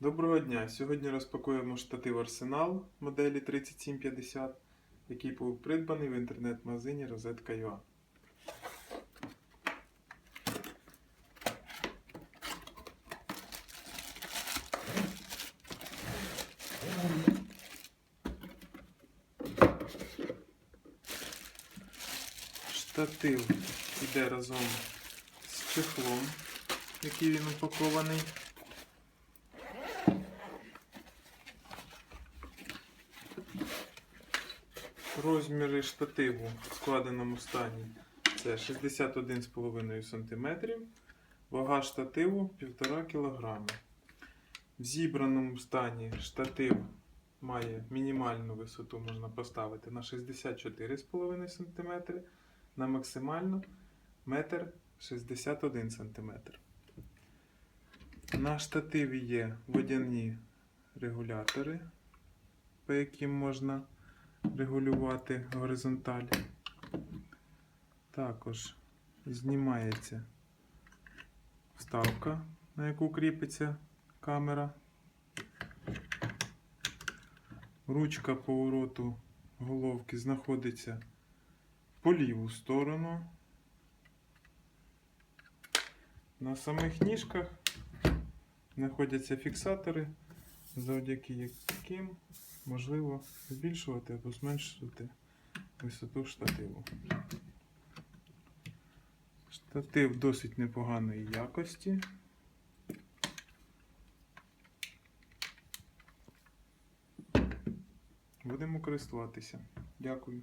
Доброго дня! Сьогодні розпакуємо штатив Арсенал моделі 3750, який був придбаний в інтернет-магазині Розетка.ua. Штатив йде разом з чехлом, який він упакований. Розміри штативу в складеному стані це 61,5 см, вага штативу 1,5 кг. В зібраному стані штатив має мінімальну висоту, можна поставити на 64,5 см, на максимальну 1,61 см. На штативі є водяні регулятори, по яким можна регулювати горизонталь. Також знімається вставка, на яку кріпиться камера. Ручка повороту головки знаходиться по ліву сторону. На самих ніжках знаходяться фіксатори, завдяки яким можливо збільшувати або зменшувати висоту штативу. Штатив досить непоганої якості. Будемо користуватися. Дякую.